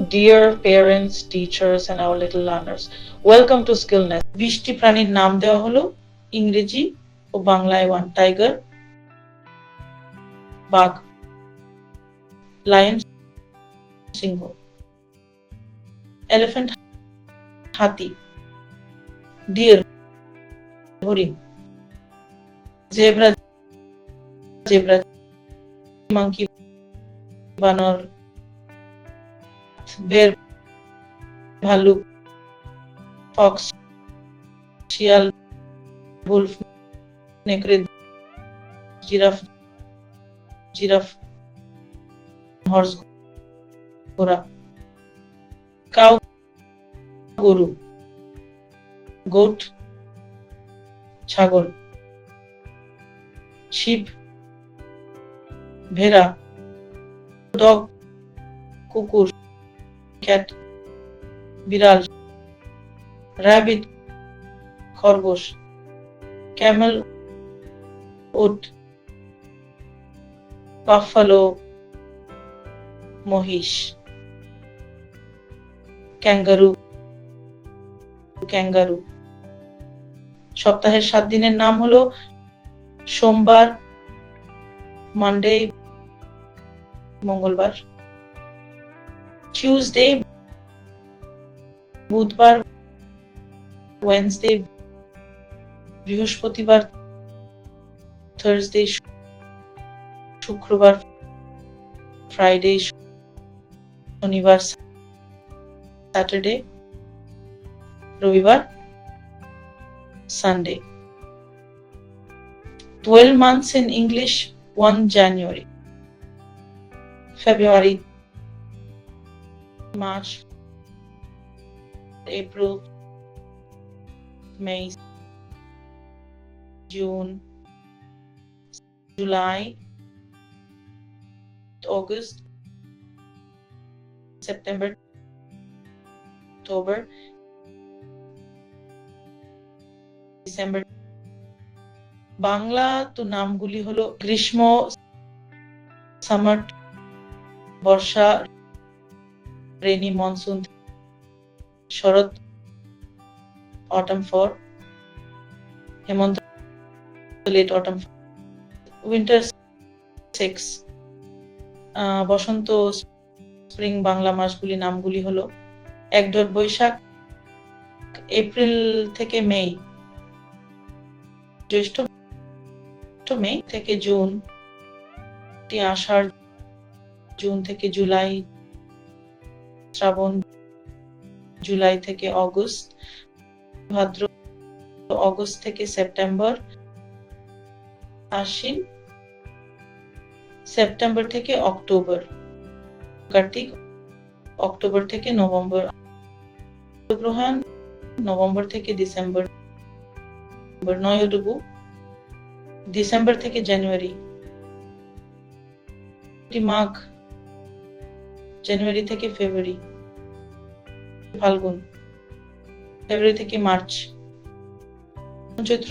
dear parents, teachers, and our little learners. Welcome to Skillness. বিশটি প্রাণীর নাম দেওয়া হলো ইংরেজি ও বাংলায় ওয়ান টাইগার বাঘ লায়ন সিংহ এলিফ্যান্ট হাতি ডিয়ার হরিণ জেব্রা জেব্রা মাংকি বানর বের ভালুক ফক্স শিয়াল বুলফ নেকড়ে জিরাফ জিরাফ হর্স ঘোড়া। কাউ গরু, গোট ছাগল শিব ভেড়া, ডগ, কুকুর ক্যাট বিড়াল র্যাবিট খরগোশ ক্যামেল উট বাফালো মহিষ ক্যাঙ্গারু ক্যাঙ্গারু সপ্তাহের সাত দিনের নাম হলো সোমবার মানডে মঙ্গলবার। টিউসডে বুধবার ওয়েনসডে বৃহস্পতিবার থার্সডে শুক্রবার ফ্রাইডে শনিবার স্যাটারডে রবিবার Sunday 12 months in English 1 January February March April May June July August September October December Bangla তো নামগুলি হলো গ্রীষ্ম সামার বর্ষা রেনি মনসুন শরৎ অটম ফর হেমন্ত লেট অটম উইন্টার সিক্স বসন্ত স্প্রিং বাংলা মাসগুলি নামগুলি হলো এক ডট বৈশাখ, এপ্রিল থেকে মে, জ্যৈষ্ঠ মে থেকে জুন আষাঢ়, জুন থেকে জুলাই শ্রাবণ, জুলাই থেকে অগস্ট, ভাদ্র অগস্ট থেকে সেপ্টেম্বর, আশ্বিন সেপ্টেম্বর থেকে অক্টোবর, কার্তিক অক্টোবর থেকে নভেম্বর গ্রহণ নভেম্বর থেকে ডিসেম্বর নয়ডুবু ডিসেম্বর থেকে জানুয়ারি, মাঘ জানুয়ারি থেকে ফেব্রুয়ারি। ফাল্গুন। ফেব্রুয়ারি থেকে মার্চ। চৈত্র